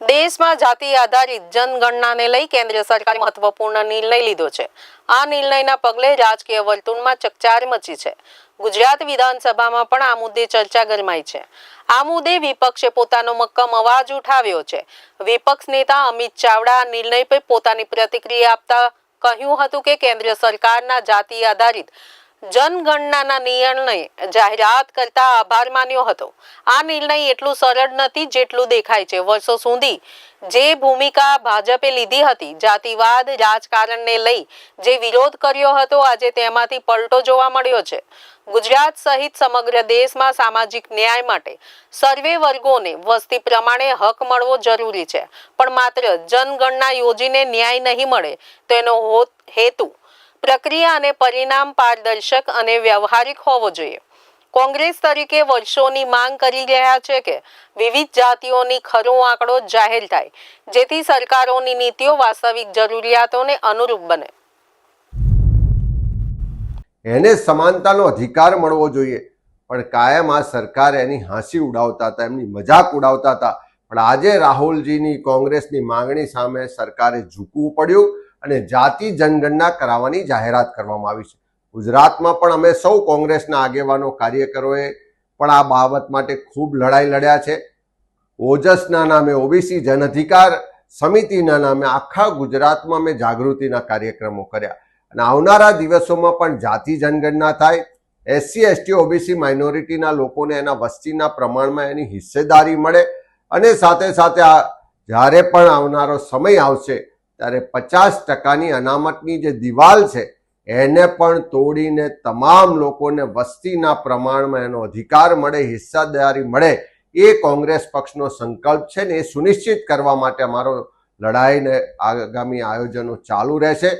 દેશમાં જાતિ આધારિત જનગણનાને લઈ કેન્દ્ર સરકારે મહત્વપૂર્ણ નિર્ણય લીધો છે. આ નિર્ણયના પગલે રાજકીય વર્તુળમાં ચકચાર મચી છે. ગુજરાત વિધાનસભામાં પણ આ મુદ્દે ચર્ચા ગરમાઈ છે. આ મુદ્દે વિપક્ષે પોતાનો મક્કમ અવાજ ઉઠાવ્યો છે. વિપક્ષ નેતા અમિત ચાવડા નિર્ણય પર પોતાની પ્રતિક્રિયા આપતા કહ્યું હતું કે કેન્દ્ર સરકારના જાતિ આધારિત જનગણનાના નિર્ણય જાહેરાત કરતા આભાર માન્યો હતો. આ નિર્ણય એટલું સરળ નથી જેટલું દેખાય છે. વર્ષો સુધી જે ભૂમિકા ભાજપે લીધી હતી, જાતિવાદ, રાજકારણને લઈ જે વિરોધ કર્યો હતો, આજે તેમાંથી પલટો જોવા મળ્યો છે. ગુજરાત સહિત સમગ્ર દેશમાં સામાજિક ન્યાય માટે સર્વે વર્ગોને વસ્તી પ્રમાણે હક મળવો જરૂરી છે. પણ માત્ર જનગણના યોજીને ન્યાય નહીં મળે, તેનો હેતુ પ્રક્રિયા અને પરિણામ પારદર્શક અને વ્યવહારિક હોવો જોઈએ. કોંગ્રેસ તરીકે વર્ષોની માંગ કરી રહ્યા છે કે વિવિધ જાતિઓની ખરો આંકડો જાહેર થાય, જેથી સરકારોની નીતિઓ વાસ્તવિક જરૂરિયાતોને અનુરૂપ બને. એને સમાનતાનો અધિકાર મળવો જોઈએ. પણ કાયમ આ સરકાર એની હાંસી ઉડાવતા હતા, એમની મજાક ઉડાવતા હતા. પણ આજે રાહુલજીની કોંગ્રેસની માંગણી સામે સરકારે ઝૂકવું પડ્યું. અને જાતિ જનગણના કરાવવાની જાહેરાત કરવામાં આવી છે. ગુજરાતમાં પણ અમે સૌ કોંગ્રેસના આગેવાનો, કાર્યકરોએ પણ આ બાબત માટે ખૂબ લડાઈ લડ્યા છે. ઓજસના નામે ઓબીસી જન અધિકાર સમિતિના નામે આખા ગુજરાતમાં મેં જાગૃતિના કાર્યક્રમો કર્યા. અને આવનારા દિવસોમાં પણ જાતિ જનગણના થાય. એસસી, એસટી, ઓબીસી માઇનોરિટીના લોકોને એના વસ્તીના પ્રમાણમાં એની હિસ્સેદારી મળે. અને સાથે સાથે આ જ્યારે પણ આવનારો સમય આવશે ત્યારે પચાસ ટકાની અનામતની જે દિવાલ છે, એને પણ તોડીને તમામ લોકોને વસ્તીના પ્રમાણમાં એનો અધિકાર મળે, હિસ્સાદારી મળે, એ કોંગ્રેસ પક્ષનો સંકલ્પ છે ને એ સુનિશ્ચિત કરવા માટે અમારો લડાઈને આગામી આયોજનો ચાલુ રહેશે.